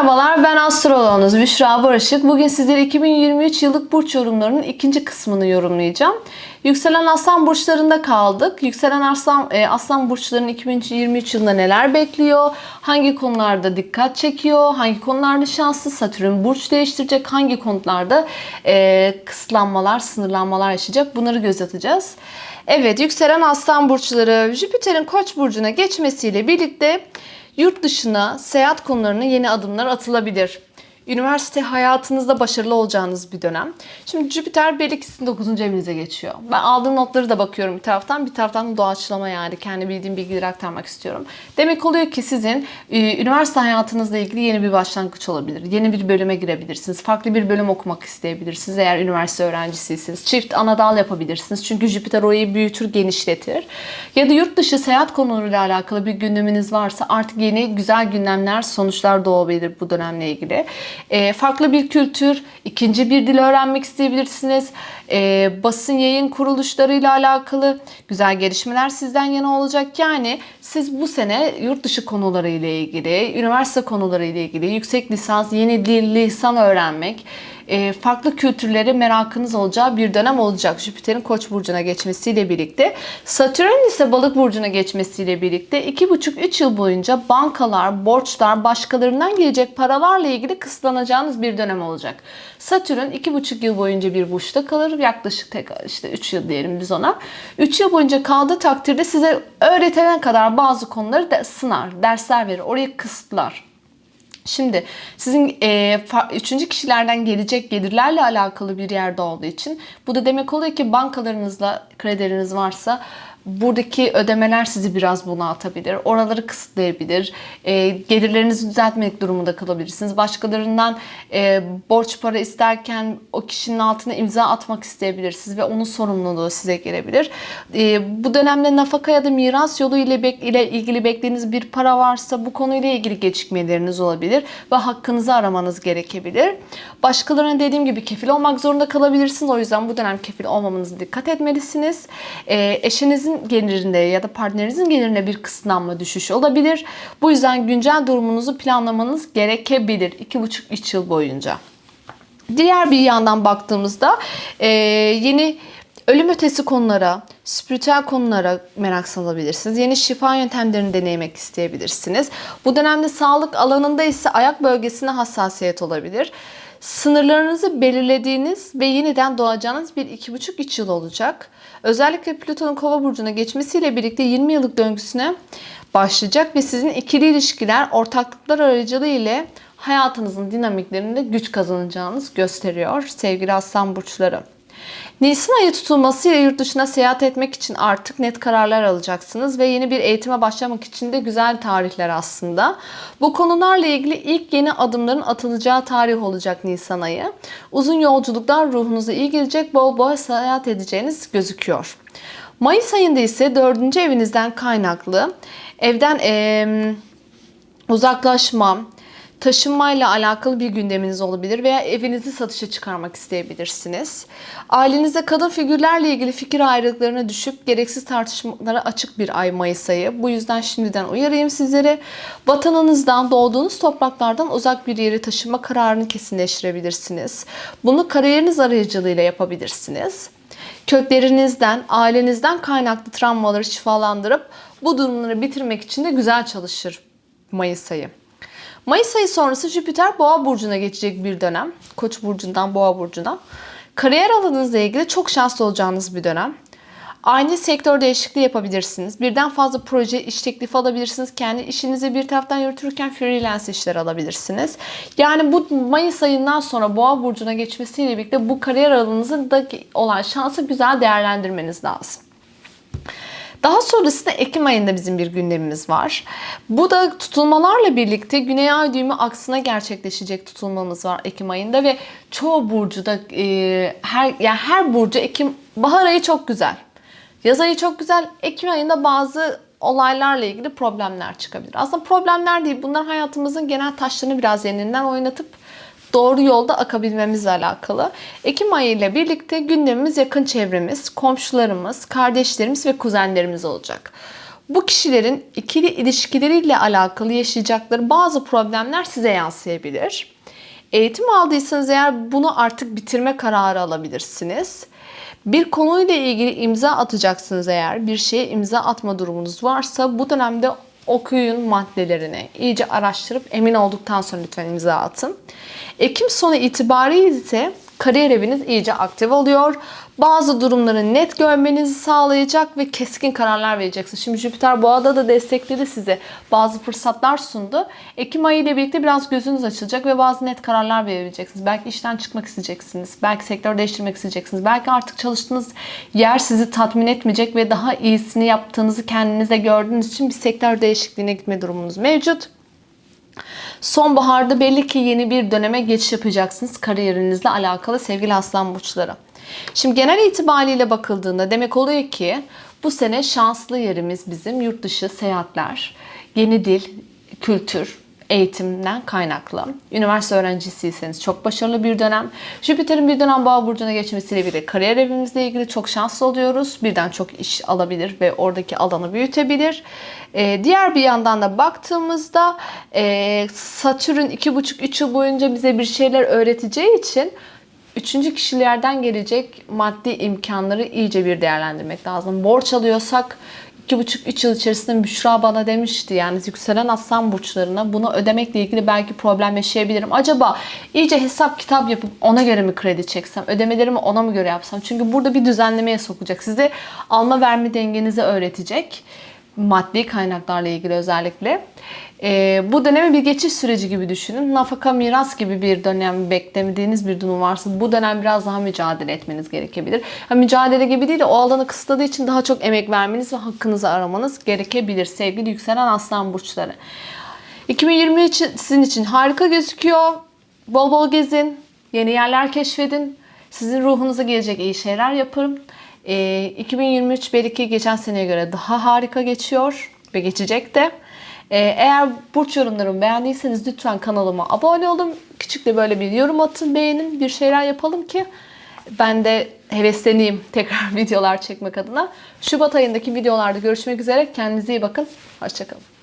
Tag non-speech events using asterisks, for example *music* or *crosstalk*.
Merhabalar ben astroloğunuz Büşra Barışık. Bugün sizlere 2023 yıllık burç yorumlarının ikinci kısmını yorumlayacağım. Yükselen aslan burçlarında kaldık. Yükselen aslan, e, aslan burçlarının 2023 yılında neler bekliyor? Hangi konularda dikkat çekiyor? Hangi konularda şanslı? Satürn burç değiştirecek? Hangi konularda e, kısıtlanmalar, sınırlanmalar yaşayacak? Bunları göz atacağız. Evet yükselen aslan burçları Jüpiter'in koç burcuna geçmesiyle birlikte Yurt dışına seyahat konularına yeni adımlar atılabilir. Üniversite hayatınızda başarılı olacağınız bir dönem. Şimdi Jüpiter belli ki sizin 9. evinize geçiyor. Ben aldığım notları da bakıyorum bir taraftan. Bir taraftan da doğaçlama yani. Kendi bildiğim bilgileri aktarmak istiyorum. Demek oluyor ki sizin e, üniversite hayatınızla ilgili yeni bir başlangıç olabilir. Yeni bir bölüme girebilirsiniz. Farklı bir bölüm okumak isteyebilirsiniz eğer üniversite öğrencisiyseniz. Çift anadal yapabilirsiniz. Çünkü Jüpiter orayı büyütür, genişletir. Ya da yurt dışı seyahat konularıyla alakalı bir gündeminiz varsa artık yeni güzel gündemler, sonuçlar doğabilir bu dönemle ilgili. E, farklı bir kültür, ikinci bir dil öğrenmek isteyebilirsiniz. E, basın yayın kuruluşlarıyla alakalı güzel gelişmeler sizden yana olacak. Yani siz bu sene yurt dışı konuları ile ilgili, üniversite konuları ile ilgili yüksek lisans, yeni dil, lisan öğrenmek, farklı kültürlere merakınız olacağı bir dönem olacak. Jüpiter'in Koç burcuna geçmesiyle birlikte. Satürn ise Balık burcuna geçmesiyle birlikte 2,5-3 yıl boyunca bankalar, borçlar, başkalarından gelecek paralarla ilgili kısıtlanacağınız bir dönem olacak. Satürn 2,5 yıl boyunca bir burçta kalır. Yaklaşık tek işte 3 yıl diyelim biz ona. 3 yıl boyunca kaldığı takdirde size öğretene kadar bazı konuları da sınar, dersler verir. Orayı kısıtlar. Şimdi sizin e, üçüncü kişilerden gelecek gelirlerle alakalı bir yerde olduğu için bu da demek oluyor ki bankalarınızla kredileriniz varsa buradaki ödemeler sizi biraz bunaltabilir. Oraları kısıtlayabilir. E, gelirlerinizi düzeltmek durumunda kalabilirsiniz. Başkalarından e, borç para isterken o kişinin altına imza atmak isteyebilirsiniz ve onun sorumluluğu size gelebilir. E, bu dönemde nafaka ya da miras yolu ile, bek- ile ilgili beklediğiniz bir para varsa bu konuyla ilgili gecikmeleriniz olabilir ve hakkınızı aramanız gerekebilir. Başkalarına dediğim gibi kefil olmak zorunda kalabilirsiniz. O yüzden bu dönem kefil olmamanıza dikkat etmelisiniz. E, eşinizin gelirinde ya da partnerinizin gelirine bir kısıtlanma düşüşü olabilir. Bu yüzden güncel durumunuzu planlamanız gerekebilir 2,5-3 yıl boyunca. Diğer bir yandan baktığımızda e, yeni ölüm ötesi konulara, spiritüel konulara merak salabilirsiniz. Yeni şifa yöntemlerini denemek isteyebilirsiniz. Bu dönemde sağlık alanında ise ayak bölgesine hassasiyet olabilir. Sınırlarınızı belirlediğiniz ve yeniden doğacağınız bir 2,5-3 yıl olacak. Özellikle Plüton'un kova burcuna geçmesiyle birlikte 20 yıllık döngüsüne başlayacak ve sizin ikili ilişkiler, ortaklıklar aracılığı ile hayatınızın dinamiklerinde güç kazanacağınız gösteriyor sevgili aslan burçları. Nisan ayı tutulmasıyla yurt dışına seyahat etmek için artık net kararlar alacaksınız ve yeni bir eğitime başlamak için de güzel tarihler aslında. Bu konularla ilgili ilk yeni adımların atılacağı tarih olacak Nisan ayı. Uzun yolculuklar ruhunuza iyi gelecek, bol bol seyahat edeceğiniz gözüküyor. Mayıs ayında ise dördüncü evinizden kaynaklı evden ee, uzaklaşma, taşınmayla alakalı bir gündeminiz olabilir veya evinizi satışa çıkarmak isteyebilirsiniz. Ailenizde kadın figürlerle ilgili fikir ayrılıklarına düşüp gereksiz tartışmalara açık bir ay Mayıs ayı. Bu yüzden şimdiden uyarayım sizleri. Vatanınızdan, doğduğunuz topraklardan uzak bir yere taşınma kararını kesinleştirebilirsiniz. Bunu kariyeriniz aracılığıyla yapabilirsiniz. Köklerinizden, ailenizden kaynaklı travmaları şifalandırıp bu durumları bitirmek için de güzel çalışır Mayıs ayı. Mayıs ayı sonrası Jüpiter Boğa burcuna geçecek bir dönem. Koç burcundan Boğa burcuna. Kariyer alanınızla ilgili çok şanslı olacağınız bir dönem. Aynı sektör değişikliği yapabilirsiniz. Birden fazla proje, iş teklifi alabilirsiniz. Kendi işinizi bir taraftan yürütürken freelance işler alabilirsiniz. Yani bu Mayıs ayından sonra Boğa burcuna geçmesiyle birlikte bu kariyer alanınızda olan şansı güzel değerlendirmeniz lazım. Daha sonrasında Ekim ayında bizim bir gündemimiz var. Bu da tutulmalarla birlikte Güney Ay düğümü aksına gerçekleşecek tutulmamız var Ekim ayında ve çoğu burcuda e, her yani her burcu Ekim bahar ayı çok güzel. Yaz ayı çok güzel. Ekim ayında bazı olaylarla ilgili problemler çıkabilir. Aslında problemler değil. Bunlar hayatımızın genel taşlarını biraz yerinden oynatıp doğru yolda akabilmemizle alakalı. Ekim ayı ile birlikte gündemimiz yakın çevremiz, komşularımız, kardeşlerimiz ve kuzenlerimiz olacak. Bu kişilerin ikili ilişkileriyle alakalı yaşayacakları bazı problemler size yansıyabilir. Eğitim aldıysanız eğer bunu artık bitirme kararı alabilirsiniz. Bir konuyla ilgili imza atacaksınız eğer bir şeye imza atma durumunuz varsa bu dönemde okuyun maddelerini. iyice araştırıp emin olduktan sonra lütfen imza atın. Ekim sonu itibariyle ise kariyer eviniz iyice aktif oluyor. Bazı durumları net görmenizi sağlayacak ve keskin kararlar vereceksiniz. Şimdi Jüpiter boğada da destekledi size. Bazı fırsatlar sundu. Ekim ayı ile birlikte biraz gözünüz açılacak ve bazı net kararlar verebileceksiniz. Belki işten çıkmak isteyeceksiniz. Belki sektör değiştirmek isteyeceksiniz. Belki artık çalıştığınız yer sizi tatmin etmeyecek ve daha iyisini yaptığınızı kendinize gördüğünüz için bir sektör değişikliğine gitme durumunuz mevcut. Sonbaharda belli ki yeni bir döneme geçiş yapacaksınız kariyerinizle alakalı sevgili aslan burçları. Şimdi genel itibariyle bakıldığında demek oluyor ki bu sene şanslı yerimiz bizim yurt dışı seyahatler, yeni dil, kültür, eğitimden kaynaklı. Üniversite öğrencisiyseniz çok başarılı bir dönem. Jüpiter'in bir dönem boğa burcuna geçmesiyle birlikte kariyer evimizle ilgili çok şanslı oluyoruz. Birden çok iş alabilir ve oradaki alanı büyütebilir. Ee, diğer bir yandan da baktığımızda e, Satürn 2,5-3 yıl boyunca bize bir şeyler öğreteceği için Üçüncü kişilerden gelecek maddi imkanları iyice bir değerlendirmek lazım. Borç alıyorsak 2,5-3 yıl içerisinde Büşra bana demişti yani yükselen aslan burçlarına bunu ödemekle ilgili belki problem yaşayabilirim. Acaba iyice hesap kitap yapıp ona göre mi kredi çeksem, ödemelerimi ona mı göre yapsam? Çünkü burada bir düzenlemeye sokacak. Size alma verme dengenizi öğretecek maddi kaynaklarla ilgili özellikle. Ee, bu dönemi bir geçiş süreci gibi düşünün. Nafaka miras gibi bir dönem beklemediğiniz bir durum varsa bu dönem biraz daha mücadele etmeniz gerekebilir. Ha, mücadele gibi değil de o alanı kısıtladığı için daha çok emek vermeniz ve hakkınızı aramanız gerekebilir sevgili yükselen aslan burçları. 2023 sizin için harika gözüküyor. Bol bol gezin, yeni yerler keşfedin. Sizin ruhunuza gelecek iyi şeyler yapın. Ee, 2023 belki geçen seneye göre daha harika geçiyor ve geçecek de. Ee, eğer burç yorumlarımı beğendiyseniz lütfen kanalıma abone olun. Küçük de böyle bir yorum atın, beğenin. Bir şeyler yapalım ki ben de hevesleneyim *laughs* tekrar videolar çekmek adına. Şubat ayındaki videolarda görüşmek üzere. Kendinize iyi bakın. Hoşçakalın.